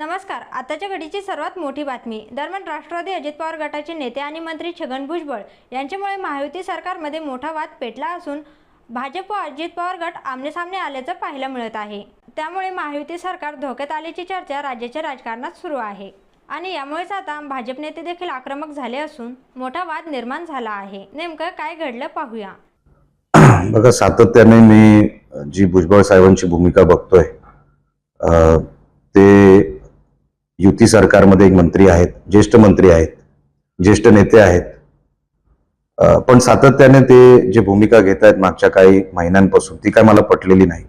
नमस्कार. आताच्या घडीची सर्वात मोठी बातमी. दरम्यान राष्ट्रवादी अजित पवार गटाचे नेते आणि मंत्री छगन भुजबळ यांच्यामुळे महायुती सरकारमध्ये मोठा वाद पेटला असून भाजप व अजित पवार गट आमनेसामने आल्याचं पाहायला मिळत आहे. त्यामुळे महायुती सरकार धोक्यात आल्याची चर्चा राज्याच्या राजकारणात सुरू आहे. आणि यामुळेच आता भाजप नेते देखील आक्रमक झाले असून मोठा वाद निर्माण झाला आहे. नेमकं काय घडलं पाहूया. बघा सातत्याने मी जी भुजबळ साहेबांची भूमिका बघतोय ते युती सरकारमध्ये एक मंत्री आहेत ज्येष्ठ मंत्री आहेत ज्येष्ठ नेते आहेत. पण सातत्याने ते जे भूमिका घेत आहेत मागच्या काही महिन्यांपासून ती काय मला पटलेली नाही.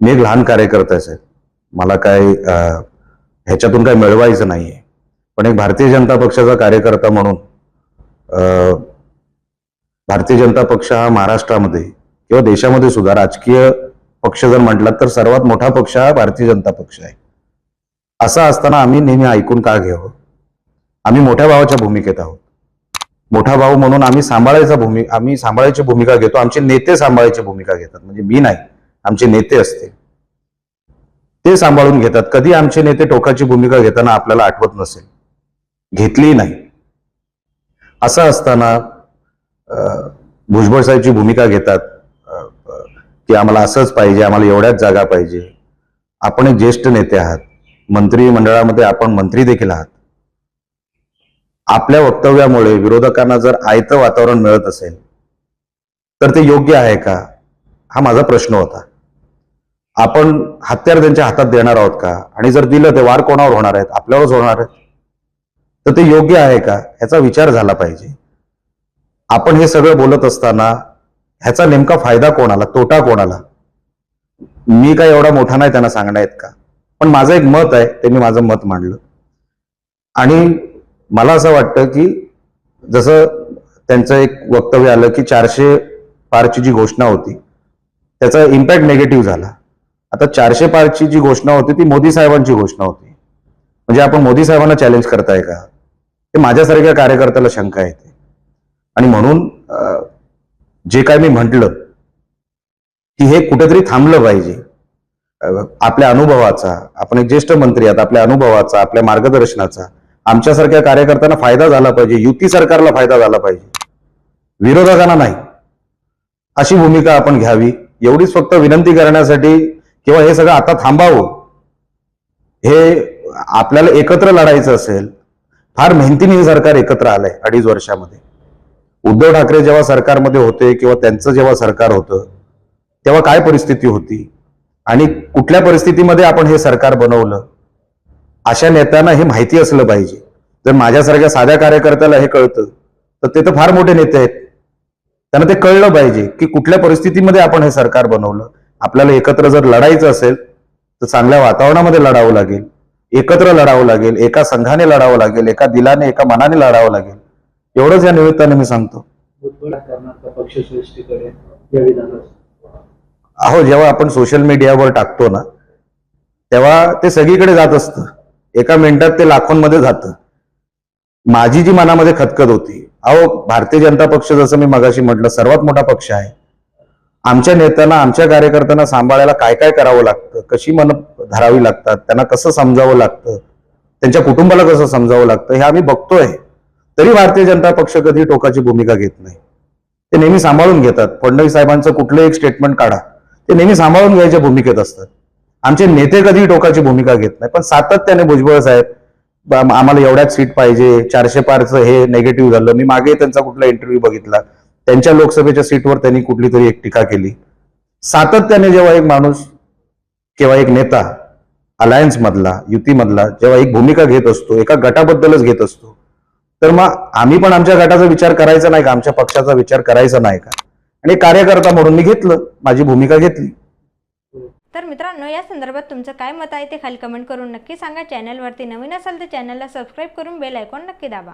मी एक लहान कार्यकर्ता आहे मला काय ह्याच्यातून काय मिळवायचं नाहीये. पण एक भारतीय जनता पक्षाचा कार्यकर्ता म्हणून भारतीय जनता पक्ष हा महाराष्ट्रामध्ये किंवा देशामध्ये सुद्धा राजकीय पक्ष जर म्हटला तर सर्वात मोठा पक्ष हा भारतीय जनता पक्ष आहे. असं असताना आम्ही नेहमी ऐकून का घ्यावं? आम्ही मोठ्या भावाच्या भूमिकेत आहोत. मोठा भाऊ म्हणून आम्ही सांभाळायचा भूमी आम्ही सांभाळायची भूमिका घेतो. आमचे नेते सांभाळायची भूमिका घेतात. म्हणजे मी नाही. आमचे नेते असते. ते सांभाळून घेतात. कधी आमचे नेते टोकाची भूमिका घेताना आपल्याला आठवत नसेल. घेतली नाही. असं असताना भुजबळ साहेबची भूमिका घेतात. की आम्हाला असंच पाहिजे आम्हाला एवढ्याच जागा पाहिजे. आपण एक ज्येष्ठ नेते आहात. मंत्रिमंडळामध्ये आपण मंत्री देखील आहात. आपल्या वक्तव्यामुळे विरोधकांना जर आयतं वातावरण मिळत असेल तर ते योग्य आहे का? हा माझा प्रश्न होता. आपण हत्यार त्यांच्या हातात देणार आहोत का? आणि जर दिलं ते वार कोणावर होणार आहेत? आपल्यावरच होणार आहेत? तर ते योग्य आहे का? ह्याचा विचार झाला पाहिजे. आपण हे सगळं बोलत असताना ह्याचा नेमका फायदा कोणाला? तोटा कोणाला? मी काय एवढा मोठा नाही त्यांना सांगण्यात का पण माझं एक मत आहे ते मी माझं मत मांडलं. आणि मला असं वाटतं की जसं त्यांचं एक वक्तव्य आलं की चारशे पारची जी घोषणा होती त्याचा इम्पॅक्ट निगेटिव्ह झाला. आता चारशे पारची जी घोषणा होती ती मोदी साहेबांची घोषणा होती. म्हणजे आपण मोदी साहेबांना चॅलेंज करताय का? ते माझ्यासारख्या कार्यकर्त्याला शंका येते. आणि म्हणून जे काय मी म्हटलं की हे कुठेतरी थांबलं पाहिजे. आपल्या अनुभवाचा आपण एक ज्येष्ठ मंत्री आहात आपल्या अनुभवाचा आपल्या मार्गदर्शनाचा आमच्यासारख्या कार्यकर्त्यांना फायदा झाला पाहिजे युती सरकारला फायदा झाला पाहिजे. विरोधकांना नाही. अशी भूमिका आपण घ्यावी. एवढीच फक्त विनंती करण्यासाठी किंवा हे सगळं आता थांबावं. हे आपल्याला एकत्र लढायचं असेल फार मेहनतीने हे सरकार एकत्र आलंय अडीच वर्षामध्ये. उद्धव ठाकरे जेव्हा सरकारमध्ये होते किंवा त्यांचं जेव्हा सरकार होतं तेव्हा काय परिस्थिती होती? आणि कुठल्या परिस्थितीमध्ये आपण हे सरकार बनवलं अशा नेत्यांना हे माहिती असलं पाहिजे. जर माझ्यासारख्या साध्या कार्यकर्त्याला हे कळतं तर ते तर फार मोठे नेते आहेत. त्यांना ते कळलं पाहिजे की कुठल्या परिस्थितीमध्ये आपण हे सरकार बनवलं. आपल्याला एकत्र जर लढायचं असेल तर चांगल्या वातावरणामध्ये लढावं लागेल. एकत्र लढावं लागेल एका संघाने लढावं लागेल एका दिलाने एका मनाने लढावं लागेल. एवढंच या निमित्ताने मी सांगतो भुजबळ करणार पक्षश्रेष्ठीकडे या विधानास अहो जेव्हा आपण सोशल मीडियावर टाकतो ना तेव्हा ते सगळीकडे जात असतं. एका मिनिटात ते लाखोंमध्ये जातं. माझी जी मनामध्ये खतखत होती अहो भारतीय जनता पक्ष जसं मी मगाशी म्हटलं सर्वात मोठा पक्ष आहे. आमच्या नेत्यांना आमच्या कार्यकर्त्यांना सांभाळायला काय काय करावं लागतं कशी मन धरावी लागतात त्यांना कसं समजावं लागतं त्यांच्या कुटुंबाला कसं समजावं लागतं हे आम्ही बघतोय. तरी भारतीय जनता पक्ष कधी टोकाची भूमिका घेत नाही. ते नेहमी सांभाळून घेतात. फडणवीस साहेबांचं कुठलंही एक स्टेटमेंट काढा. ते नेहमी सांभाळून घ्यायच्या भूमिकेत असतात. आमचे नेते कधी टोकाची भूमिका घेत नाही पण सातत्याने भुजबळ साहेब आम्हाला एवढ्याच सीट पाहिजे चारशे पारचं हे नेगेटिव्ह झालं. मी मागे त्यांचा कुठला इंटरव्ह्यू बघितला. त्यांच्या लोकसभेच्या सीटवर त्यांनी कुठली तरी एक टीका केली. सातत्याने जेव्हा एक माणूस किंवा एक नेता अलायन्स मधला युतीमधला जेव्हा एक भूमिका घेत असतो एका गटाबद्दलच घेत असतो तर मग आम्ही पण आमच्या गटाचा विचार करायचा नाही का? आमच्या पक्षाचा विचार करायचा नाही का? आणि कार्यकर्ता म्हणून मी घेतलं माझी भूमिका घेतली. तर मित्रांनो या संदर्भात तुमचं काय मत आहे ते खाली कमेंट करून नक्की सांगा. चॅनलवरती नवीन असाल तर चॅनलला सबस्क्राईब करून बेल आयकॉन नक्की दाबा.